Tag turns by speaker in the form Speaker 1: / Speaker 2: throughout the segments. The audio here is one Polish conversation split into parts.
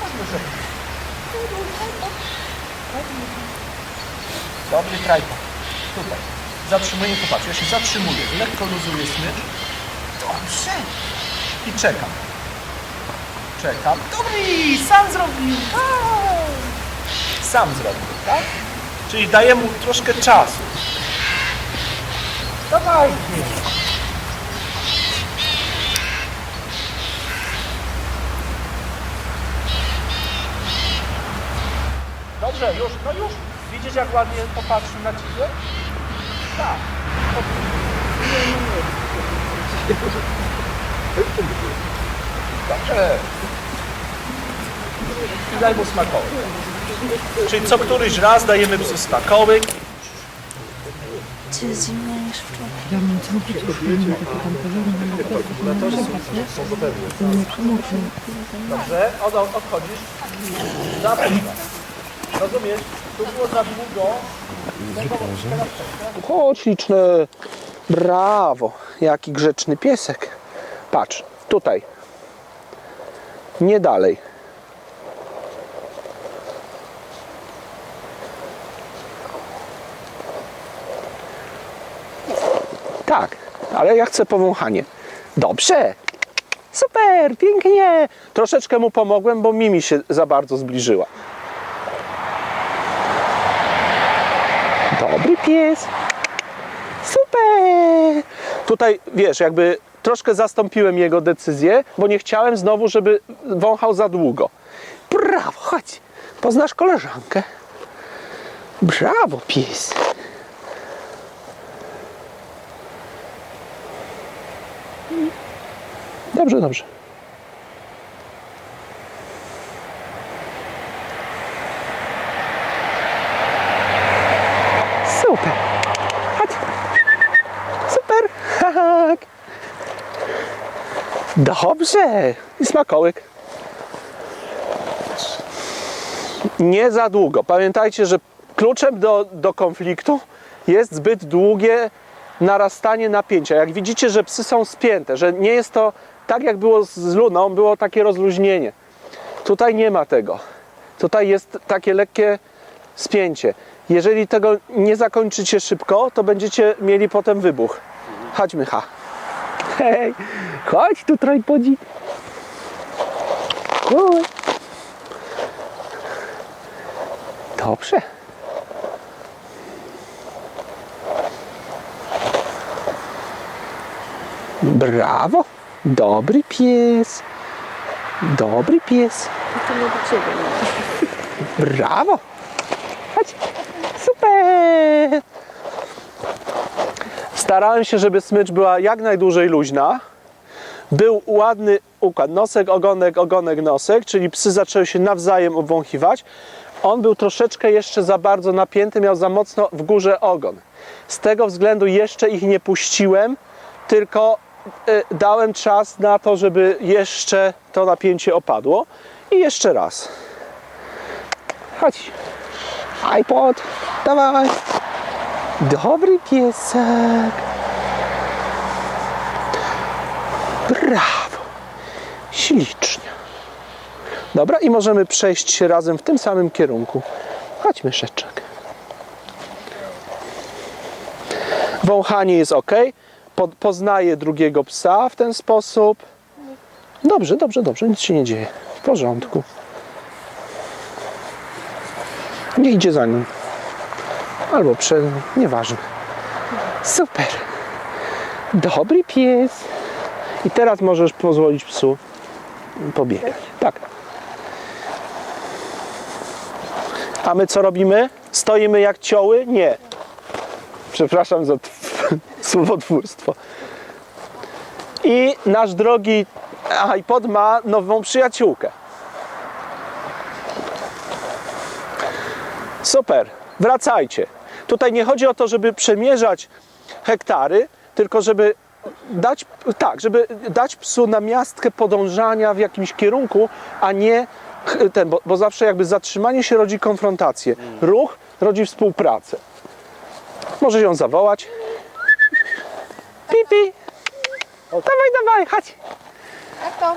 Speaker 1: Chodźmy sobie. Dobry trajpa. Tutaj. Zatrzymuję, popatrz, ja się zatrzymuję. Lekko luzuję smycz. Dobrze. I czekam. Czekam. Dobry, sam zrobił. Tak. Sam zrobił, tak? Czyli daję mu troszkę czasu. Dawaj. Dobrze, już, no już. Widzisz jak ładnie popatrzył na ciebie? Tak. Dobrze. I daj mu smakołyk. Czyli co któryś raz dajemy psu smakołyk.
Speaker 2: Czy zimno niż wczoraj?
Speaker 3: Ja mam takie tam na nie przemoknę.
Speaker 1: Dobrze, od, odchodzisz. Zapraszam. Rozumiesz? Tu było za długo. Chodź liczne. Brawo. Jaki grzeczny piesek. Patrz, tutaj. Nie dalej. Tak, ale ja chcę powąchanie. Dobrze. Super, pięknie. Troszeczkę mu pomogłem, bo Mimi się za bardzo zbliżyła. Dobry pies. Super. Tutaj, wiesz, jakby troszkę zastąpiłem jego decyzję, bo nie chciałem znowu, żeby wąchał za długo. Brawo, chodź. Poznasz koleżankę. Brawo, pies. Dobrze, dobrze. Super. Chodź. Super. Tak. Dobrze. I smakołyk. Nie za długo. Pamiętajcie, że kluczem do, do konfliktu jest zbyt długie narastanie napięcia. Jak widzicie, że psy są spięte, że nie jest to tak jak było z Luną, było takie rozluźnienie. Tutaj nie ma tego. Tutaj jest takie lekkie spięcie. Jeżeli tego nie zakończycie szybko, to będziecie mieli potem wybuch. Chodźmy, ha. Hej, chodź tu, trajpodzi. Chodź. Dobrze. Brawo. Dobry pies. Dobry pies.
Speaker 2: To nie do ciebie.
Speaker 1: Brawo! Chodź! Starałem się, żeby smycz była jak najdłużej luźna. Był ładny układ. Nosek, ogonek, ogonek, nosek, czyli psy zaczęły się nawzajem obwąchiwać. On był troszeczkę jeszcze za bardzo napięty, miał za mocno w górze ogon. Z tego względu jeszcze ich nie puściłem, tylko y, dałem czas na to, żeby jeszcze to napięcie opadło. I jeszcze raz. Chodź. iPod, dawaj. Dobry piesek. Brawo. Ślicznie. Dobra, i możemy przejść razem w tym samym kierunku. Chodź, myszeczek. Wąchanie jest ok. Po, poznaje drugiego psa w ten sposób. Dobrze, dobrze, dobrze, nic się nie dzieje. W porządku. Nie idzie za nim. Albo przed nim, nieważne. Super. Dobry pies. I teraz możesz pozwolić psu pobiegać. Tak. A my co robimy? Stoimy jak cioły? Nie. Przepraszam za tw- słowotwórstwo. I nasz drogi iPod ma nową przyjaciółkę. Super, wracajcie. Tutaj nie chodzi o to, żeby przemierzać hektary, tylko żeby dać, tak, żeby dać psu namiastkę podążania w jakimś kierunku, a nie ten, bo, bo zawsze jakby zatrzymanie się rodzi konfrontację. Ruch rodzi współpracę. Może ją zawołać. Pipi. Dawaj, dawaj, chodź.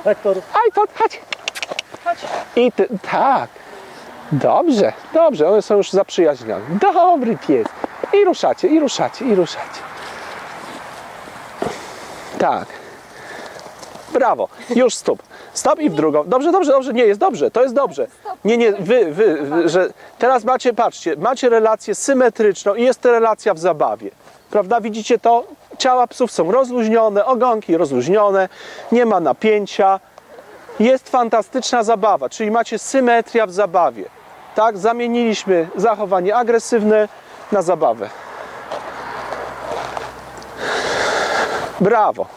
Speaker 4: Hektor,
Speaker 1: iPod, chodź.
Speaker 2: Chodź.
Speaker 1: I ty, tak. Dobrze, dobrze, one są już zaprzyjaźnione. Dobry pies. I ruszacie, i ruszacie, i ruszacie. Tak. Brawo. Już stop. Stop i w drugą. Dobrze, dobrze, dobrze. Nie, jest dobrze. To jest dobrze. Nie, nie, wy, wy, wy że teraz macie, patrzcie, macie relację symetryczną i jest to relacja w zabawie. Prawda? Widzicie to? Ciała psów są rozluźnione, ogonki rozluźnione, nie ma napięcia. Jest fantastyczna zabawa, czyli macie symetria w zabawie. Tak? Zamieniliśmy zachowanie agresywne na zabawę. Brawo.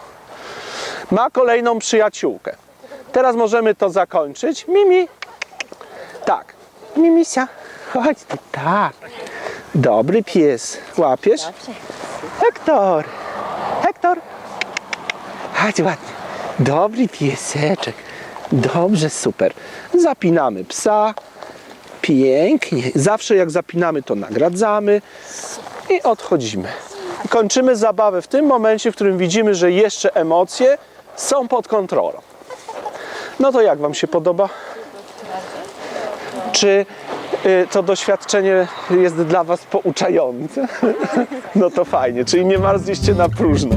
Speaker 1: Ma kolejną przyjaciółkę. Teraz możemy to zakończyć. Mimi. Tak. Mimisia. Chodź. Tak. Dobry pies. Łapiesz? Hektor. Hektor. Chodź ładnie. Dobry pieseczek. Dobrze, super. Zapinamy psa. Pięknie. Zawsze jak zapinamy, to nagradzamy i odchodzimy. Kończymy zabawę w tym momencie, w którym widzimy, że jeszcze emocje są pod kontrolą. No to jak Wam się podoba? Czy y, to doświadczenie jest dla Was pouczające? No to fajnie, czyli nie marzliście na próżno.